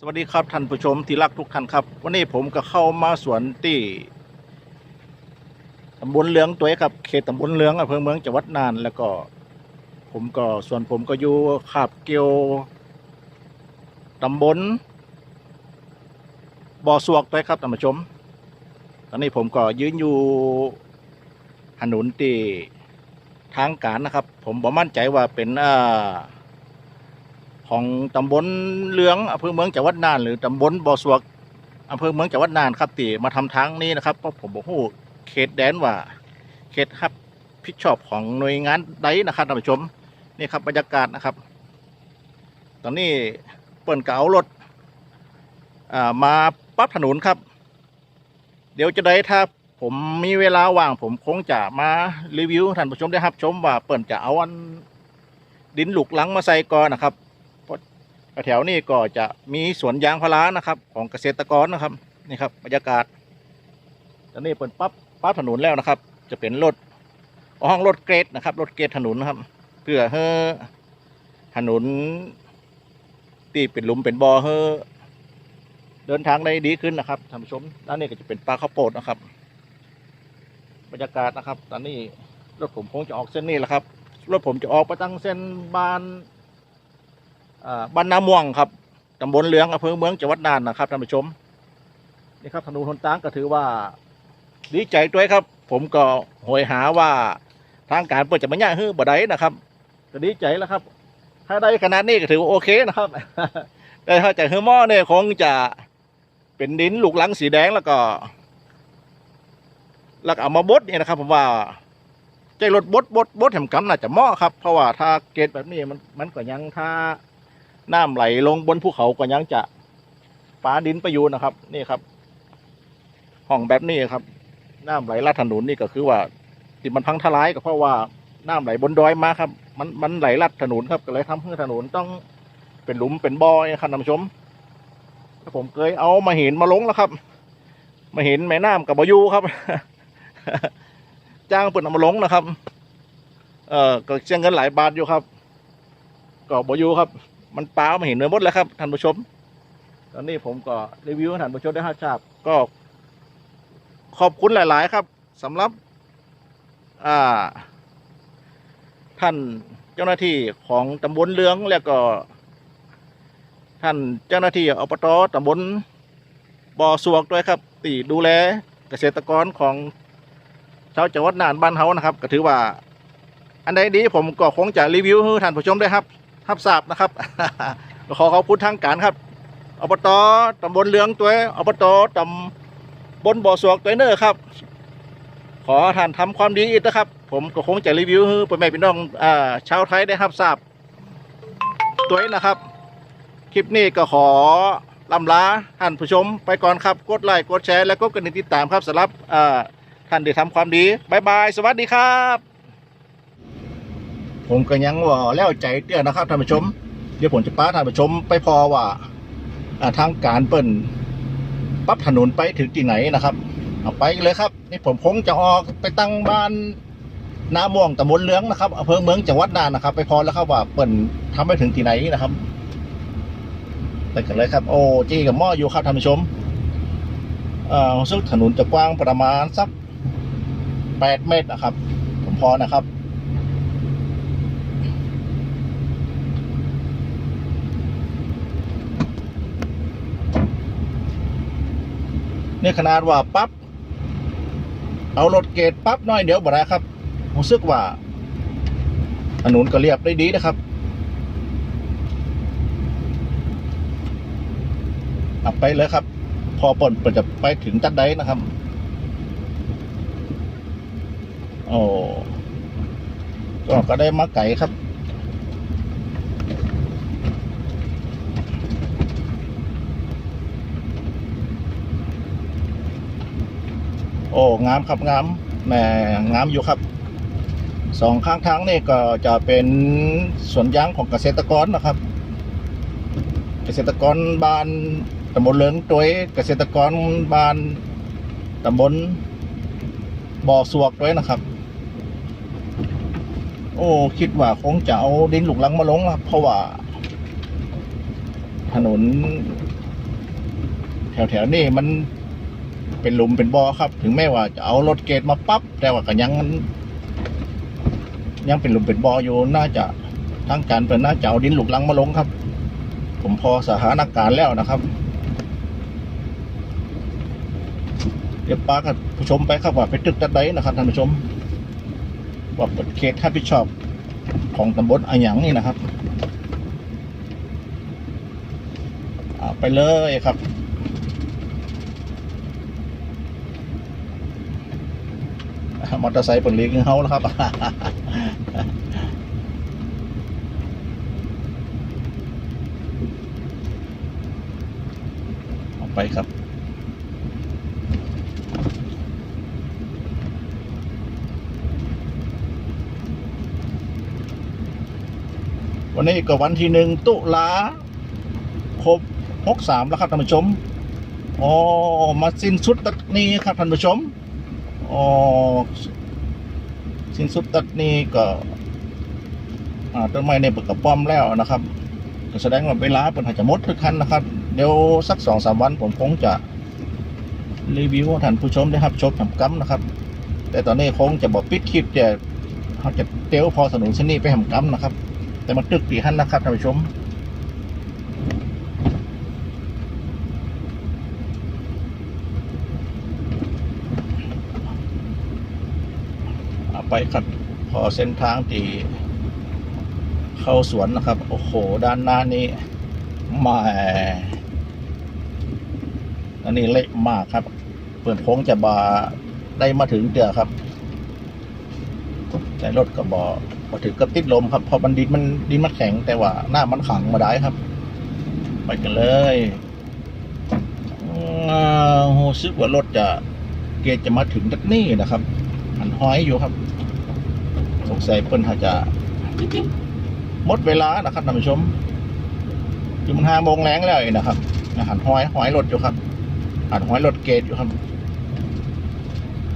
สวัสดีครับท่านผู้ชมที่รักทุกท่านครับ วันนี้ผมก็เข้ามาสวนที่ตำบลเหลืองตัวครับเขตตำบลเหลืองอำเภอเมืองจังหวัดน่าน แล้วก็ ผมก็ส่วนผมก็อยู่ขาบเกี่ยวตำบลบ่อสวกตัวครับท่านผู้ชม ตอนนี้ผมก็ยืนอยู่ถนนที่ทางการนะครับ ผมบ่มั่นใจว่าเป็นอ่า ของตำบลเหลืองอำเภอเมืองจังหวัดน่านหรือตำบลบ่อสวกอำเภอเมืองจังหวัดน่านครับที่มาทำทางนี้นะครับเพราะผมบอกฮู้เขตแดนว่าเขตครับผิดชอบของหน่วยงานใดนะครับท่านผู้ชมนี่ครับบรรยากาศนะครับ ตอนนี้เปิ่นเก่ารถมาปรับถนนครับ เดี๋ยวจะได้ถ้าผมมีเวลาว่าง ผมคงจะมารีวิวท่านผู้ชมได้ครับ ชมว่าเปิ่นจะเอาอันดินหลุกหลังมาใส่ก่อนนะครับ แถวนี้ก็จะมีสวนยางพารานะครับ ของเกษตรกรนะครับนี่ครับบรรยากาศตอนนี้เปิดปั๊บปั๊บถนนแล้วนะครับ จะเป็นรถห้องรถเกรดนะครับรถเกรดถนนนะครับ เพื่อให้ถนนที่เป็นหลุมเป็นบ่อให้เดินทางได้ดีขึ้นนะครับท่านผู้ชมด้านนี้ก็จะเป็นปลาข้าวโพดนะครับ บรรยากาศนะครับ ตอนนี้รถผมคงจะออกเส้นนี้แหละครับรถผมจะออกไปตั้งเส้นบาน บ้านนาม่วงครับตำบลเหลืองอำเภอเมืองจังหวัดน่านนะครับท่านผู้ชมนี่ครับถนนหนทางก็ถือว่าดีใจด้วยครับ ผมก็โหยหาว่าทางการเปิดจะมาแย่ฮื้อบ่ได้นะครับก็ดีใจแล้วครับ ถ้าได้ขนาดนี้ก็ถือว่าโอเคนะครับแต่ถ้าจะฮื้อหม้อเนี่ยคงจะเป็นดินลูกหลังสีแดงแล้วก็แล้วก็เอามาบดเนี่ยนะครับ ผมว่าใจรถบดบดบดแถมกันน่าจะเหมาะครับ เพราะว่าถ้าเกตแบบนี้มันมันก็ยังถ้า น้ำไหลลงบนภูเขาก็ยังจะฟ้าดินไปอยู่นะครับ นี่ครับ ห้องแบบนี้ครับ น้ำไหลลาดถนนนี่ก็คือว่าที่มันพังทลายก็เพราะว่าน้ำไหลบนดอยมาครับ มันมันไหลลาดถนนครับก็เลยทำให้ถนนต้องเป็นหลุมเป็นบ่อยครับท่านผู้ชมแล้วผมเคยเอามาเห็นมาลงแล้วครับ มาเห็นแม่น้ำกับบอยูครับ จ้างเปิดเอามาลงนะครับ เออก็เสียเงินหลายบาทอยู่ครับ ก็บอยูครับ มันเปล่ามาเห็นเนื้อมดแล้วครับท่านผู้ชม ตอนนี้ผมก็รีวิวให้ท่านผู้ชมได้ทราบก็ ขอบคุณหลาย ๆ ครับสำหรับ อ่า ท่านเจ้าหน้าที่ของตำบลเลืองแล้วก็ ท่านเจ้าหน้าที่อบตตำบลบ่อสวกด้วยครับตีดูแลเกษตรกรของชาวจังหวัดน่านบ้านเฮานะครับ ก็ถือว่า อันใดดีผมก็คงจะรีวิวให้ท่านผู้ชมได้ครับ ทับทราบนะครับ ขอขอบคุณทางการครับอบตตำบลเหลืองตัวอบตตำบลบ่อสวกตัวเนอร์ครับ ขอท่านทำความดีอีกนะครับ ผมก็คงจะรีวิวให้พ่อแม่พี่น้องอ่าชาวไทยได้รับทราบตัวนี้นะครับ คลิปนี้ก็ขอลำลาท่านผู้ชมไปก่อนครับ กดไลค์กดแชร์และกดกระดิ่งติดตามครับสำหรับท่านที่ทำความดีบายบาย สวัสดีครับ ผมก็ยังว่าแล้วใจเตี้ยนะครับท่านผู้ชม เดี๋ยวผมจะป้าท่านผู้ชมไปพอว่าทางการเปิ่นปรับถนนไปถึงที่ไหนนะครับ เอาไปเลยครับ นี่ผมคงจะออกไปตั้งบ้านนาม่วงตำบลเหลืองนะครับอำเภอเมืองจังหวัดน่านนะครับ ไปพอแล้วครับว่าเปิ่นทำไปถึงที่ไหนนะครับไปกันเลยครับ โอ้จี้กับหม้ออยู่ครับท่านผู้ชมเอ่อซึ่งถนนจะกว้างประมาณสักแปดเมตรนะครับ ผมพอนะครับ นี่ขนาดว่าปั๊บเอารถเกตปั๊บน้อยเดี๋ยวบ่ได้ครับผมซึกว่าถนนก็เรียบได้ดีนะครับอับไปเลยครับ พอปนจะไปถึงจัดใดนะครับโอ้ก็ได้มาไก่ครับ โอ้งามครับงามแหมงามอยู่ครับสองข้างทางนี่ก็จะเป็นสวนยางของเกษตรกรนะครับ เกษตรกรบ้านตำบลเลืองตัวยเกษตรกรบ้านตำบลบ่อสวกด้วยนะครับ โอ้คิดว่าคงจะเอาดินหลุกลังมาลงครับ เพราะว่า ถนน แถวๆนี่มัน เป็นหลุมเป็นบ่อครับ ถึงแม้ว่าจะเอารถเกตมาปั๊บแต่ว่าก็ยังยังเป็นหลุมเป็นบ่ออยู่น่าจะทางการเป็นน่าจะเอาดินหลุกลังมาลงครับ ผมพอสถานการณ์แล้วนะครับ เดี๋ยวป้ากับผู้ชมไปครับว่าเป็นตึกตัดใดนะครับท่านผู้ชม ว่าเป็นเขตรับผิดชอบของตำบลอาหยังนี่นะครับไปเลยครับ มอเตอร์ไซค์เป็นเลี้ยงเฮาแล้วครับออกไปครับวันนี้ก็วันที่หนึ่งตุลาครบหกสามแล้วครับท่านผู้ชม อ๋อ มาสิ้นสุดตัดนี้ครับท่านผู้ชม อสิ้นสุดตัดนี้ก็ต้นไม้ในปึกกระป้อมแล้วนะครับก็แสดงว่าเวลาเป็นอาจะหมดทุกคันนะครับ เดี๋ยวสักสองสามวันผมคงจะรีวิวให้ท่านผู้ชมได้ครับชมทำกัมนะครับ แต่ตอนนี้คงจะบอกปิดคลิปจะเขาจะเตี้ยวพอสนุนเส้นนี้ไปทำกัมนะครับ แต่มันตึกตีหันนะครับท่านผู้ชม เอา ไปครับพอเส้นทางที่เข้าสวนนะครับ โอ้โห ด้านหน้านี้มาอันนี้เละมากครับ เปิดโค้งจะบาได้มาถึงเดือครับแต่รถก็บอมาถึงก็ติดลมครับพราะมันดินมันดินมันแข็งแต่ว่าหน้ามันขังมาได้ครับ ไปกันเลยอ้าโหซึกว่ารถจะเกจจะมาถึงตัดนี่นะครับหันห้อยอยู่ครับ สงสัยเปิ้นอาจจะหมดเวลานะครับท่านผู้ชมอยู่มันห้าโมงแรงแล้วนะครับหันห้อยห้อยรถอยู่ครับหันห้อยรถเกตอยู่ครับ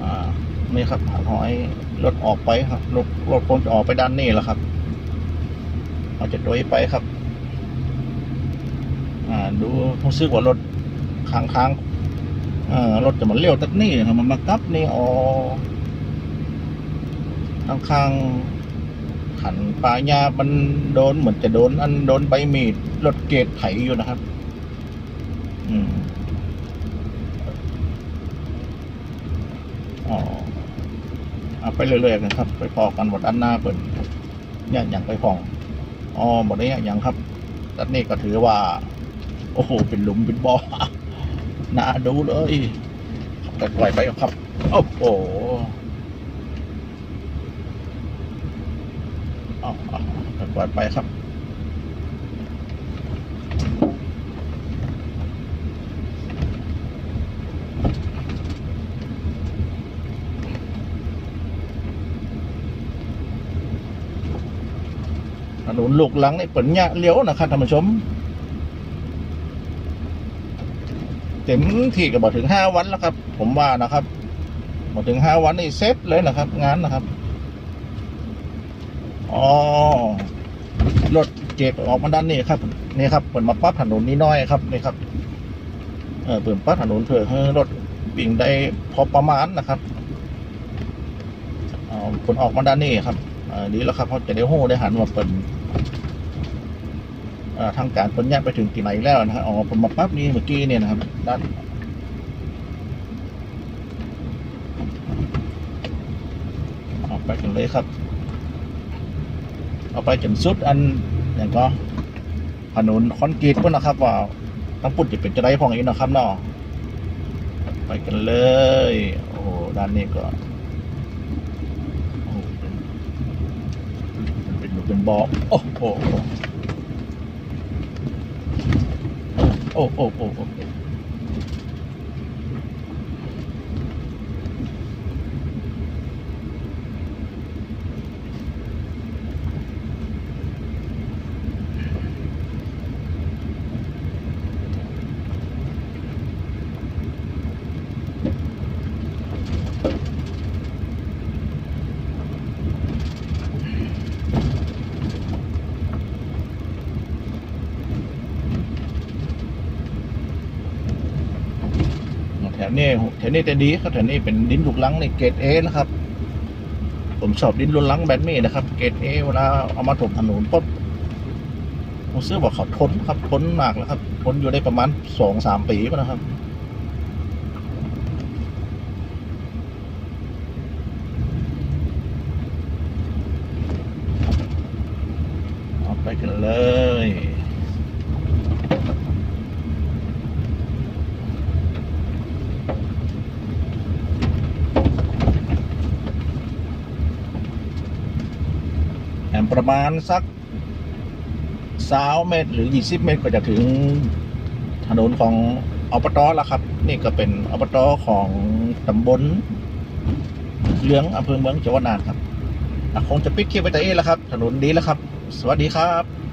อ่านี่ครับหันห้อยรถออกไปครับรถรถคงจะออกไปด้านนี้แล้วครับอาจจะโดยไปครับ อ่า ดูรู้สึกว่ารถข้างทางอ่ารถจะมาเลี้ยวตัดนี่ครับมันมากับนี่อ๋อ ข้างข้างๆขันปลายามันโดนเหมือนจะโดน อันโดนใบมีดรถเกตไถอยู่นะครับ อืมอ๋อเอาไปเรื่อยๆกันครับ ไปพอกันหมดด้านหน้าเปิดเนี่ยอย่างไปพองอ๋อหมดนี้อย่างครับด้านนี้ก็ถือว่า โอ้โห เป็นหลุมเป็นบ่อน่าดูเลยแต่ปล่อยไปครับ โอ้โห อาเอาเอาปล่อยไปครับถนนลูกหลังในเปิดเนี่ยเลี้ยวนะครับท่านผู้ชม เต็มที่ก็บอกถึงห้าวันแล้วครับ ผมว่านะครับบอกถึงห้าวันนี่เซตเลยนะครับ งานนะครับ อ๋อรถเจ็บออกมาด้านนี้ครับนี่ครับเปิดมาปั๊บถนนนี้น้อยครับนี่ครับ เออเปิดปั๊บถนนเผื่อให้รถวิ่งได้พอประมาณนะครับเอาคนออกมาด้านนี้ครับอ่าดีแล้วครับเขาจะได้โห่ได้หันมาเปิดอ่าทางการผลญาตไปถึงที่ไหนแล้วนะครับอ๋อผมมาปั๊บนี้เมื่อกี้เนี่ยนะครับด้านเอาไปกันเลยครับ เอาไปจนสุดอันอย่างก็ถนนคอนกรีตพุ่นนะครับ ว่าต้องปุ่นจะเป็นจะได้พองอีกนะครับเนาะไปกันเลย โอ้โหด้านนี้ก็โอ้โหเป็นเป็นเป็นบอโอ้โหโอ้โอ้โอ้โอ้ วนี้แถวนี้แต่ดีครับแถวนี้เป็นดินลูกลังในเกรดเอนะครับ ผมชอบดินลูกลังแบบนี้นะครับ เกรดเอเวลาเอามาถมถนนปุ๊บผมซื้อบอกเขาทนครับทนมากแล้วครับทนอยู่ได้ประมาณสองสามปีแล้วนะครับเอาไปกันเลย ประมาณสักสาวเมตร หรือ 20 เมตรก็จะถึงถนนของอบตแล้วครับ นี่ก็เป็นอบตของตำบลเหลืองอำเภอเมืองจังหวัดน่านครับคงจะปิดคลิปไปแต่เองแล้วครับ ถนนดีแล้วครับ สวัสดีครับ